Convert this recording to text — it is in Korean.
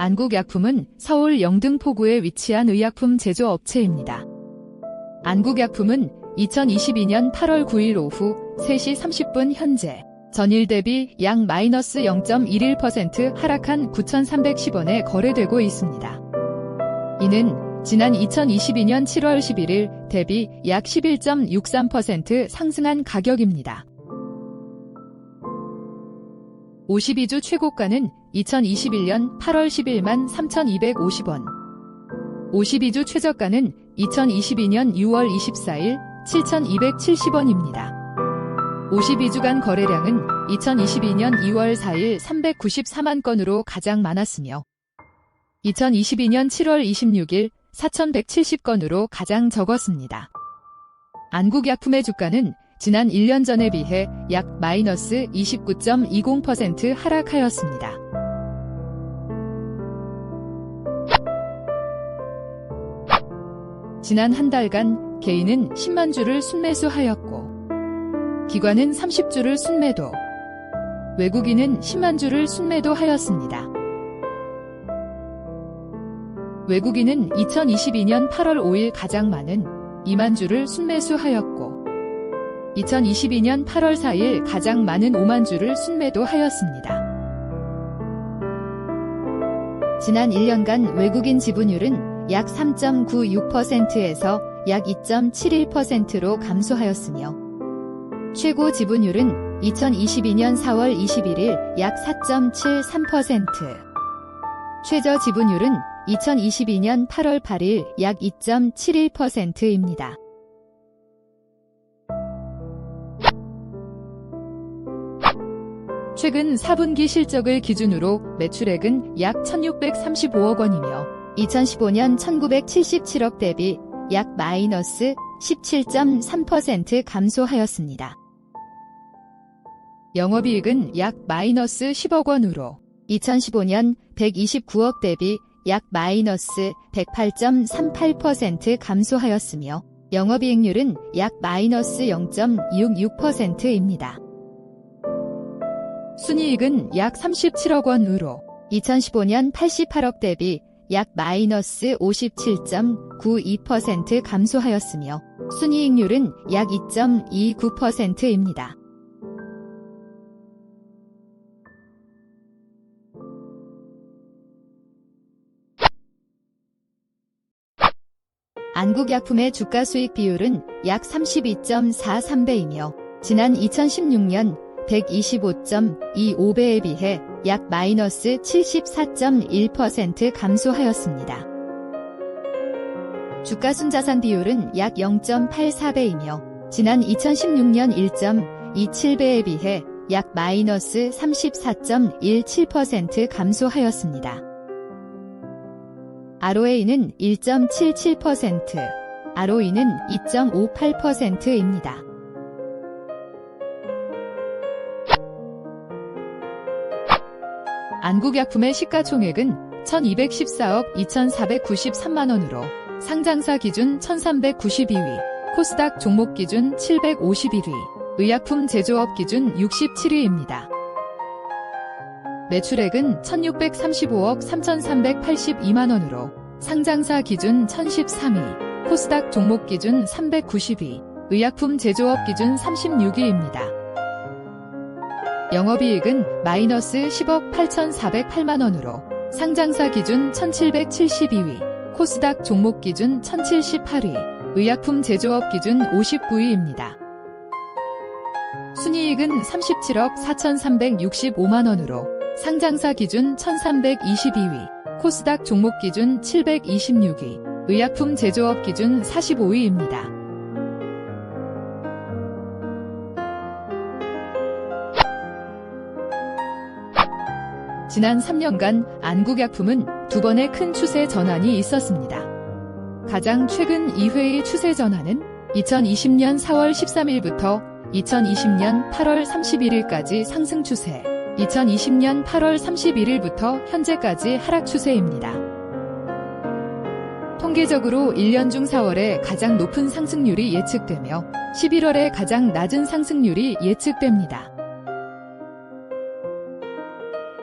안국약품은 서울 영등포구에 위치한 의약품 제조업체입니다. 안국약품은 2022년 8월 9일 오후 3시 30분 현재 전일 대비 약 마이너스 0.11% 하락한 9,310원에 거래되고 있습니다. 이는 지난 2022년 7월 11일 대비 약 11.63% 상승한 가격입니다. 52주 최고가는 2021년 8월 11만 3,250원. 52주 최저가는 2022년 6월 24일 7,270원입니다. 52주간 거래량은 2022년 2월 4일 394만 건으로 가장 많았으며 2022년 7월 26일 4,170건으로 가장 적었습니다. 안국약품의 주가는 지난 1년 전에 비해 약 마이너스 29.20% 하락하였습니다. 지난 한 달간 개인은 10만 주를 순매수하였고 기관은 30주를 순매도 외국인은 10만 주를 순매도하였습니다. 외국인은 2022년 8월 5일 가장 많은 2만 주를 순매수하였고 2022년 8월 4일 가장 많은 5만 주를 순매도하였습니다. 지난 1년간 외국인 지분율은 약 3.96%에서 약 2.71%로 감소하였으며 최고 지분율은 2022년 4월 21일 약 4.73%, 최저 지분율은 2022년 8월 8일 약 2.71%입니다. 최근 4분기 실적을 기준으로 매출액은 약 1635억 원이며 2015년 1977억 대비 약 마이너스 17.3% 감소하였습니다. 영업이익은 약 마이너스 10억 원으로 2015년 129억 대비 약 마이너스 108.38% 감소하였으며 영업이익률은 약 마이너스 0.66%입니다. 순이익은 약 37억 원으로 2015년 88억 대비 약 마이너스 57.92% 감소하였으며 순이익률은 약 2.29%입니다. 안국약품의 주가 수익 비율은 약 32.43배이며 지난 2016년 125.25배에 비해 약 마이너스 74.1% 감소하였습니다. 주가 순자산 비율은 약 0.84배이며 지난 2016년 1.27배에 비해 약 마이너스 34.17% 감소하였습니다. ROA는 1.77%, ROE는 2.58%입니다. 안국약품의 시가총액은 1214억 2493만원으로 상장사 기준 1392위, 코스닥 종목 기준 751위, 의약품 제조업 기준 67위입니다. 매출액은 1635억 3382만원으로 상장사 기준 1013위, 코스닥 종목 기준 390위, 의약품 제조업 기준 36위입니다. 영업이익은 마이너스 10억 8,408만원으로 상장사 기준 1772위, 코스닥 종목 기준 1078위, 의약품 제조업 기준 59위입니다. 순이익은 37억 4,365만원으로 상장사 기준 1322위, 코스닥 종목 기준 726위, 의약품 제조업 기준 45위입니다. 지난 3년간 안국약품은 두 번의 큰 추세 전환이 있었습니다. 가장 최근 2회의 추세 전환은 2020년 4월 13일부터 2020년 8월 31일까지 상승 추세, 2020년 8월 31일부터 현재까지 하락 추세입니다. 통계적으로 1년 중 4월에 가장 높은 상승률이 예측되며 11월에 가장 낮은 상승률이 예측됩니다.